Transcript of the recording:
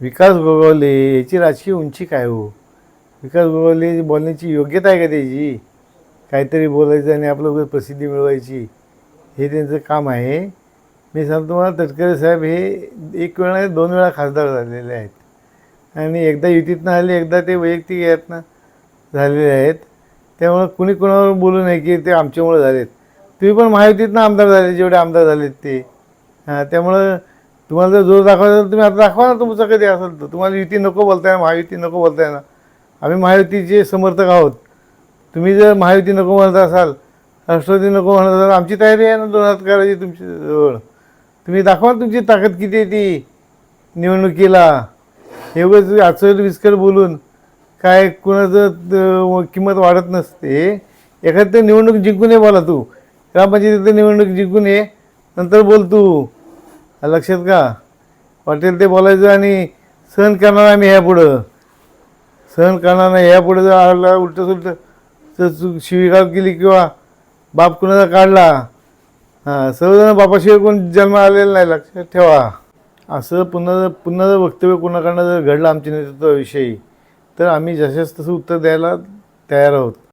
विकास गोगवले याची राजकीय उंची काय हो? विकास गोगवले बोलण्याची योग्यता आहे का त्याची? काहीतरी बोलायचं आणि आपलं प्रसिद्धी मिळवायची. हे त्यांचं काम आहे. मी सांगतो तुम्हाला तटकरे साहेब हे एक वेळा नाही दोन वेळा खासदार झालेले आहेत. आणि एकदा युतीतनं आले एकदा ते वैयक्तिक यातनं झालेले आहेत. त्यामुळं कुणी कोणावर बोलू नये की ते आमच्यामुळे झालेत. तुम्ही पण महायुतीतनं आमदार झाले जेवढे आमदार झालेत ते. हां त्यामुळं तुम्हाला जर जोर दाखवायचा तर तुम्ही आता दाखवा ना तुमचं कधी असेल तर. तुम्हाला युती नको बोलताय ना महायुती नको बोलताय ना. आम्ही महायुतीचे समर्थक आहोत. तुम्ही जर महायुती नको म्हणत असाल राष्ट्रवादी नको म्हणत असाल आमची तयारी आहे ना दोन हात करायची तुमची जवळ. तुम्ही दाखवा ना तुमची ताकद किती आहे ती निवडणुकीला. हे उगाच आचर विस्कर बोलून काय कुणाचं किंमत वाढत नसते. एखादं निवडणूक जिंकून ये बोला तू. ग्रामपंचायतीत निवडणूक जिंकून ये नंतर बोल तू. लक्षात का वाटेल ते बोलायचं आणि सहन करणार आम्ही ह्या पुढं. सहन करणार नाही ह्यापुढे जर आला उलटं सुलटं तर चूक शिवीगाळ केली किंवा बाप कुणाचा काढला. हां सर्वजण बापाशिवाय कोण जन्म आलेला नाही लक्षात ठेवा. असं पुन्हा जर पुन्हा जर वक्तव्य कोणाकडनं जर घडलं आमच्या नेतृत्वाविषयी तर आम्ही जशाच तसं उत्तर द्यायला तयार आहोत.